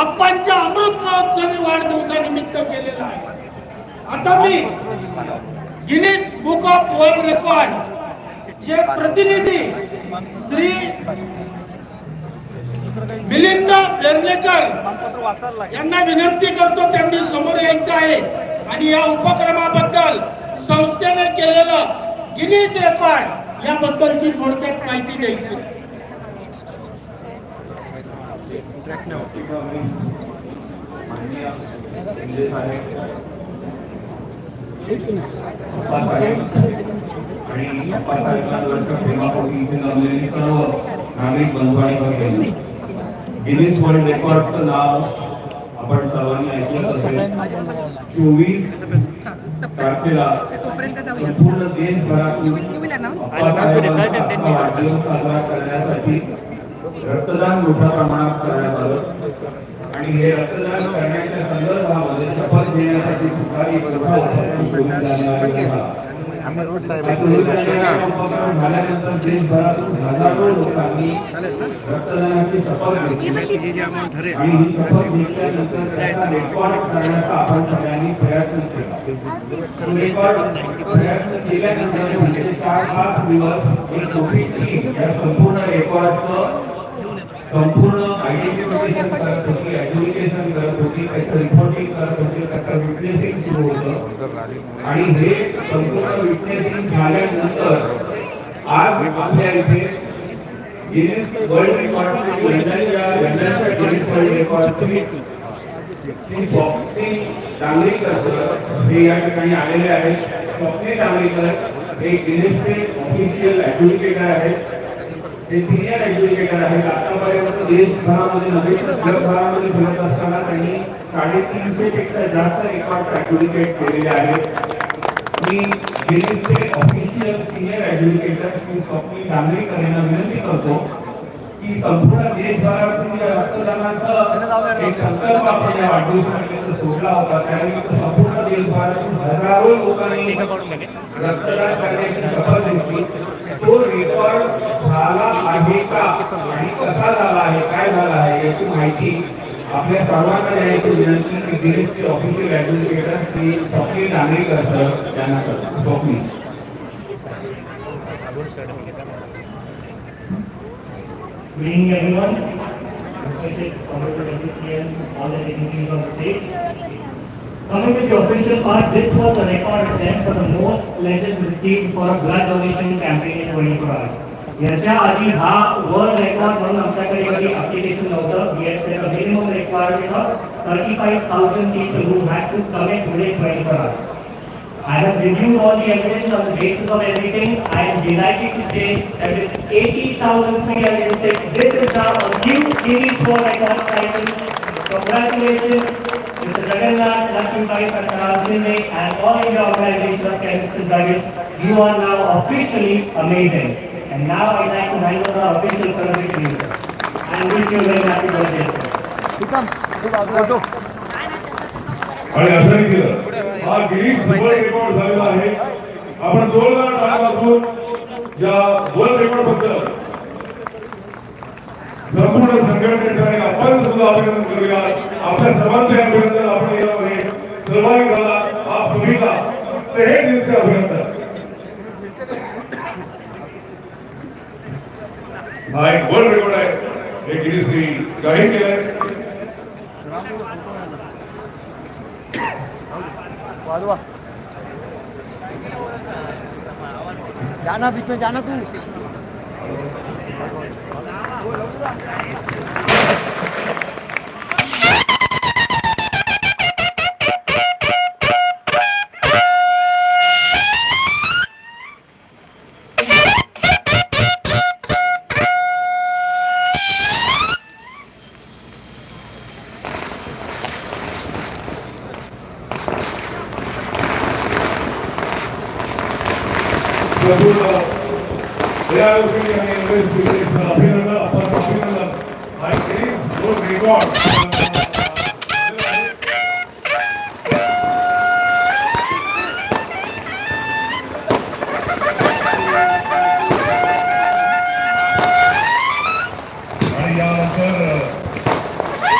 अप्पांच्या अमृत महोत्सवी वाढदिवसानिमित्त केलेला आहे. आता मी Guinness book of world record चे प्रतिनिधी श्री मिलिंद वेर्लेकर यांना विनंती करतो त्यांनी समोर यायचं आहे. आणि या उपक्रमाबद्दल संस्थेने केलेलं गिनीज रेकॉर्ड याबद्दलची थोडक्यात माहिती द्यायची. नागरिक बंधू आणि वर्ल्ड रेकॉर्डचं नाव आपण सर्वांनी ऐकलं असेल चोवीस तारखेला संपूर्ण देशभरातून वाढदिवस साजरा करण्यासाठी रक्तदान मोठ्या प्रमाणात करण्यात आलं. आणि हे रक्तदान करण्याच्या संदर्भामध्ये शपथ घेण्यासाठी सुद्धा एक मोठा उपक्रम झाल्यानंतर देशभरातून हजारो लोकांनी रक्तदानाची शपथ घेतली. आणि ही शपथ घेतल्यानंतर त्याचा रेकॉर्ड करण्याचा आपण सगळ्यांनी प्रयत्न केला. प्रयत्न केल्यानंतर म्हणजे पुढचे चार पाच दिवस एक मोठी या संपूर्ण रेकॉर्डचं संपूर्ण आयडेंटिफिकेशन करत होती ऍडज्युकेशन करत होती त्याचं रिपोर्टिंग करत होती त्याचं विटनेसिंग सुरू होतं. आणि हे संपूर्ण विटनेसिंग झाल्यानंतर आज आपल्या इथे गिनीज वर्ल्ड रेकॉर्ड लंडनच्या लंडनच्या गिनीज वर्ल्ड रेकॉर्डची ती स्वप्नी डांगरेकर सर हे या ठिकाणी आलेले आहेत. स्वप्नी डांगरेकर हे गिनीजचे ऑफिशियल आहेत. ते सिनियर ऍडज्युकेटर आहेत आतापर्यंत देशभरामध्ये नव्हे जगभरामध्ये फिरत असताना त्यांनी साडेतीनशे पेक्षा जास्त रेकॉर्ड ऍडज्युकेट केलेले आहेत मी गिनीजचे official senior adjudicator Shri Swapni Dangrekar यांना विनंती करतो की संपूर्ण देशभरातून या रक्तदानाचा एक संकल्प आपण या वाढदिवसानिमित्त सोडला होता. त्यानिमित्त संपूर्ण हजारो लोकांनी रक्तदान करण्याची शपथ घेतली. तो रेकॉर्ड झाला आहे का? आणि कसा झाला आहे? काय झाला आहे याची माहिती आपल्या सर्वांना द्यायची विनंती की दिल्लीचे official administrator Shri Swapnil Dangrekar sir यांना करतो Swapnil. Good evening, everyone. Respected Honorable WCM, all the dignitaries on stage. Coming to the official part, this was a record attempt for the most pledges received for a blood donation campaign in 24 hours. याच्या आधी हा world record म्हणून आमच्याकडे कधी application नव्हतं we had minimum requirement of thirty five thousand people who had to come in today twenty four hours I have reviewed all the evidence on the basis of everything. I am delighted to say that with 80,306, this is now a new Guinness World Record title. Congratulations, Mr. Lakshmi Bai Sarkaraswinde, and all India Organization of and Druggists. You are now officially amazing. And now I'd like to hand over our official celebrity. And wish you a very happy birthday. आणि असं केलं हा Girish world record झालेला आहे आपण जोरदार टाळ्या वाजवून या वर्ल्ड रेकॉर्डबद्दल संपूर्ण संघटनेचं आणि आपण सुद्धा अभिनंदन करूया आपल्या सर्वांचे अभिनंदन हा एक वर्ल्ड रेकॉर्ड आहे हे गिरीशनी जाहीर केलंय जाना बीच में जाना तू। प्रभूला या लोकांनी आणि इंग्रज अभिनंदन आपण अभिनंदन आणि गिरीश वर्ल्ड रेकॉर्ड